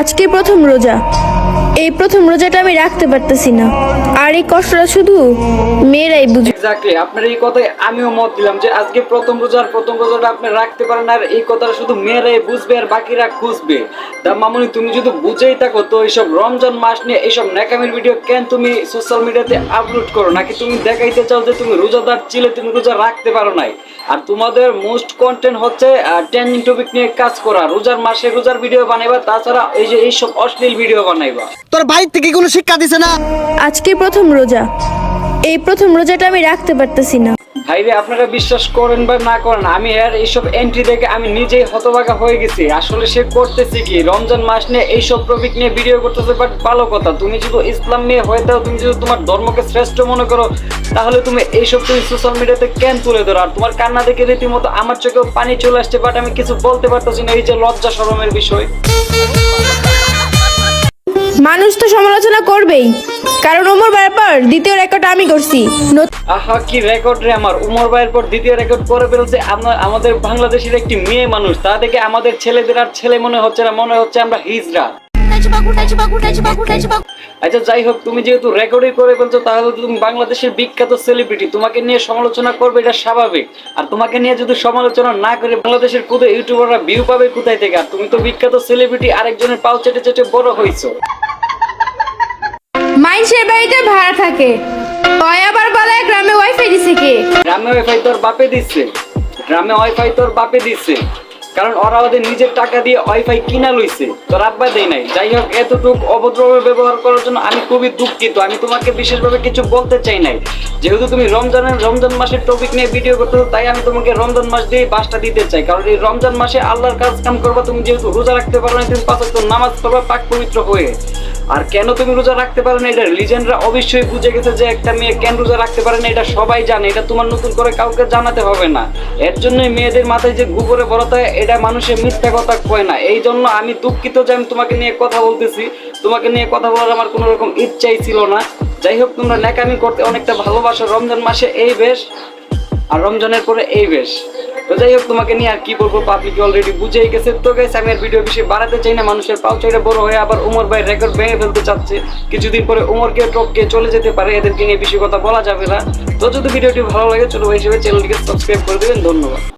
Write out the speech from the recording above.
আজকে প্রথম রোজা। এই প্রথম রোজাটা আমি রাখতে পারতেছি না। আর এই কষ্টটা শুধু মেয়েরাই বুঝে এক্স্যাক্টলি আপনার এই কথায় আমিও মত দিলাম যে আজকে প্রথম রোজার প্রথম রোজাটা আপনি রাখতে পারেন আর এই কথাটা শুধু মেয়েরাই বুঝবে আর বাকিরা খুঁজবে। তা মামুনি তুমি যদি বুঝেই থাকো তো এইসব রমজান মাস নিয়ে এইসব ন্যাকামের ভিডিও কেন তুমি সোশ্যাল মিডিয়াতে আপলোড করো? নাকি তুমি দেখাইতে চাও যে তুমি রোজাদার ছিলে তুমি রোজা রাখতে পারো নাই? আর তোমাদের মোস্ট কন্টেন্ট হচ্ছে ট্রেন্ডিং টপিক নিয়ে কাজ করা। রোজার মাসে রোজার ভিডিও বানাইবা তাছাড়া এই যে এইসব অশ্লীল ভিডিও বানাইবা। তোর বাড়ির থেকে কোনো শিক্ষা দিছে না? আজকে প্রথম রোজা। এই প্রথম রোজাটা আমি রাখতে পারতেছি না। ভাইরে, আপনারা বিশ্বাস করেন বা না করেন, আমি আর এইসব এন্ট্রি দেখে আমি নিজেই হতবাকা হয়ে গেছি। আসলে সে করতেছে কি? রমজান মাস নিয়ে এইসব টপিক নিয়ে ভিডিও করতেছে বাট ভালো কথা। তুমি যদি ইসলাম নিয়ে হয়ে থাও তুমি যদি তোমার ধর্মকে শ্রেষ্ঠ মনে করো, তাহলে তুমি এইসব তুমি সোশ্যাল মিডিয়াতে কেন তুলে ধরো? আর তোমার কান্না দেখে রীতিমতো আমার চোখেও পানি চলে আসছে বাট আমি কিছু বলতে পারতেছি না, এই যে লজ্জা শরমের বিষয়। মানুষ তো সমালোচনা করবেই। কারণ ওমর ব্যাপার দ্বিতীয় রেকর্ড আমি করছি আহা, কি রেকর্ড রে আমার। উমর ভাইয়ের পর দ্বিতীয় রেকর্ড করে ফেলছে আমাদের বাংলাদেশের একটি মেয়ে মানুষ। তা দেখে আমাদের ছেলেদের আর ছেলে মনে হচ্ছে না, মনে হচ্ছে আমরা হিজরা আচ্ছা যাই হোক, তুমি যেহেতু রেকর্ডই করে ফেলছো, তাহলে তুমি বাংলাদেশের বিখ্যাত সেলিব্রিটি তোমাকে নিয়ে সমালোচনা করবে, এটা স্বাভাবিক। আর তোমাকে নিয়ে যদি সমালোচনা না করে, বাংলাদেশের কোথায় ইউটিউবাররা ভিউ পাবে কোথায় থেকে? আর তুমি তো বিখ্যাত সেলিব্রিটি আরেকজনের পাও চেটে চেটে বড় হয়েছো মাইনসের বাড়িতে ভাড়া থাকে। তয় আবার বলে গ্রামে ওয়াইফাই দিছে কে? গ্রামে ওয়াইফাই তোর বাপে দিচ্ছে গ্রামে ওয়াইফাই তোর বাপে দিচ্ছে কারণ ওরা ওদের নিজের টাকা দিয়ে ওয়াইফাই কিনা লইছে। তোর আব্বা দেয় নাই। যাই হোক, এতটুকু অভদ্রভাবে ব্যবহার করার জন্য আমি খুবই দুঃখিত। আমি তোমাকে বিশেষভাবে কিছু বলতে চাই নাই। যেহেতু তুমি রমজানের, রমজান মাসের টপিক নিয়ে ভিডিও করতেছো, তাই আমি তোমাকে রমজান মাস দিয়ে বাসটা দিতে চাই। কারণ এই রমজান মাসে আল্লাহর কাজ কাম করবা, তুমি যেহেতু রোজা রাখতে পারো না তুমি পাঁচ নামাজ পড়বা, পাক পবিত্র হয়ে। আর কেন তুমি রোজা রাখতে পারো না? এটা লিজেন্ডরা অবশ্যই বুঝে গেছে যে একটা মেয়ে কেন রোজা রাখতে পারে না, এটা সবাই জানে। এটা তোমার নতুন করে কাউকে জানাতে হবে না। এর জন্যই মেয়েদের মাথায় যে গুবরে বড়তা এটা মানুষের মিথ্যা কথা কয় না। এই জন্য আমি দুঃখিত যে আমি তোমাকে নিয়ে কথা বলতেছি। তোমাকে নিয়ে কথা বলার আমার কোনো রকম ইচ্ছাই ছিল না। যাই হোক, তোমরা ন্যাকামি করতে অনেকটা ভালোবাসো। রমজান মাসে এই বেশ, আর রমজানের পরে এই বেশ। তো যাই হোক, তোমাকে নিয়ে আর কি বলব পাবলিক অলরেডি বুঝেই গেছে। তো গাইস আমি আর ভিডিও বেশি বাড়াতে চাই না, মানুষের পাও চাইটা বড় হয়ে আবার উমর ভাই রেকর্ড ভেঙে ফেলতে চাচ্ছে। কিছুদিন পরে উমরকে টপকে চলে যেতে পারে, এদেরকে নিয়ে বেশি কথা বলা যাবে না। তো যদি ভিডিওটি ভালো লাগে, ছোট ভাই হিসেবে চ্যানেলটিকে সাবস্ক্রাইব করে দেবেন, ধন্যবাদ।